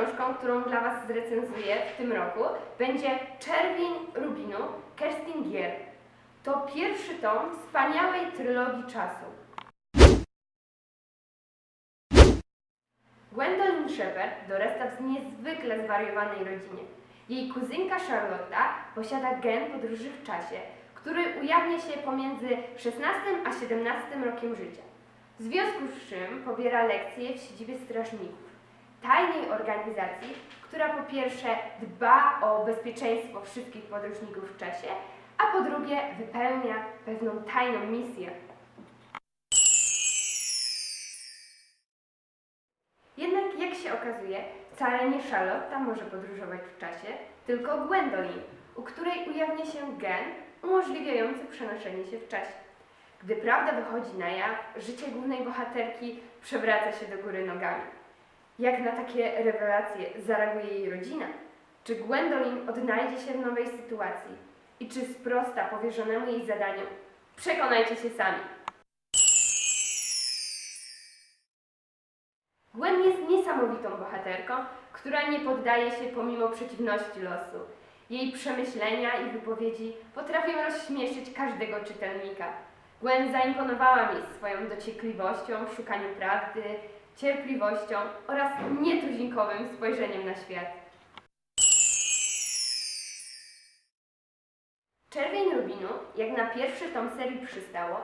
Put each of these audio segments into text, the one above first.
książką, którą dla Was zrecenzuję w tym roku, będzie Czerwień Rubinu Kerstin Gier. To pierwszy tom wspaniałej trylogii czasu. Gwendolyn Shepard dorasta w niezwykle zwariowanej rodzinie. Jej kuzynka Charlotta posiada gen podróży w czasie, który ujawnia się pomiędzy 16 a 17 rokiem życia. W związku z czym pobiera lekcje w siedzibie strażników, tajnej organizacji, która po pierwsze dba o bezpieczeństwo wszystkich podróżników w czasie, a po drugie wypełnia pewną tajną misję. Jednak jak się okazuje, wcale nie Charlotta może podróżować w czasie, tylko Gwendolyn, u której ujawnia się gen umożliwiający przenoszenie się w czasie. Gdy prawda wychodzi na jaw, życie głównej bohaterki przewraca się do góry nogami. Jak na takie rewelacje zareaguje jej rodzina? Czy Gwendolyn odnajdzie się w nowej sytuacji? I czy sprosta powierzonemu jej zadaniu? Przekonajcie się sami. Gwen jest niesamowitą bohaterką, która nie poddaje się pomimo przeciwności losu. Jej przemyślenia i wypowiedzi potrafią rozśmieszyć każdego czytelnika. Gwen zaimponowała mi swoją dociekliwością w szukaniu prawdy, cierpliwością oraz nietuzinkowym spojrzeniem na świat. Czerwień Rubinu, jak na pierwszy tom serii przystało,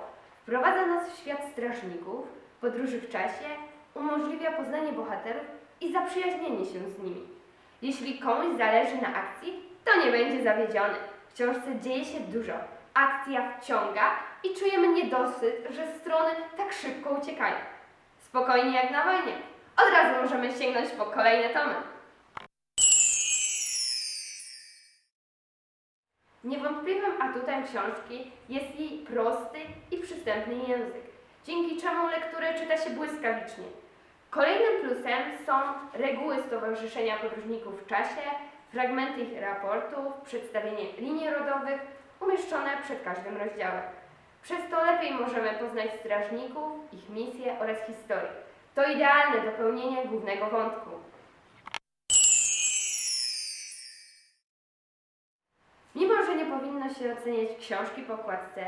wprowadza nas w świat strażników, podróży w czasie, umożliwia poznanie bohaterów i zaprzyjaźnienie się z nimi. Jeśli komuś zależy na akcji, to nie będzie zawiedziony. W książce dzieje się dużo. Akcja wciąga i czujemy niedosyt, że strony tak szybko uciekają. Spokojnie jak na wojnie. Od razu możemy sięgnąć po kolejne tomy. Niewątpliwym atutem książki jest jej prosty i przystępny język, dzięki czemu lekturę czyta się błyskawicznie. Kolejnym plusem są reguły Stowarzyszenia Podróżników w Czasie, fragmenty ich raportów, przedstawienie linii rodowych umieszczone przed każdym rozdziałem. Przez to lepiej możemy poznać strażników, ich misje oraz historię. To idealne dopełnienie głównego wątku. Mimo, że nie powinno się oceniać książki po okładce,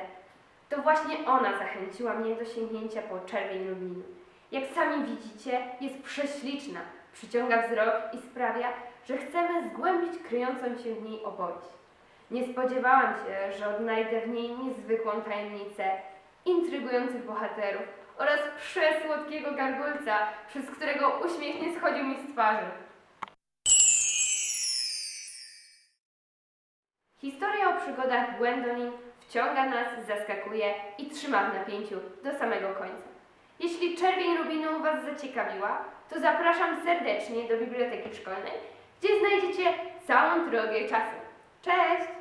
to właśnie ona zachęciła mnie do sięgnięcia po czerwień Rubinu. Jak sami widzicie, jest prześliczna, przyciąga wzrok i sprawia, że chcemy zgłębić kryjącą się w niej opowieść. Nie spodziewałam się, że odnajdę w niej niezwykłą tajemnicę, intrygujących bohaterów oraz przesłodkiego gargulca, przez którego uśmiech nie schodził mi z twarzy. Historia o przygodach Gwendolyn wciąga nas, zaskakuje i trzyma w napięciu do samego końca. Jeśli czerwień Rubinu Was zaciekawiła, to zapraszam serdecznie do biblioteki szkolnej, gdzie znajdziecie całą drogę czasu. Cześć!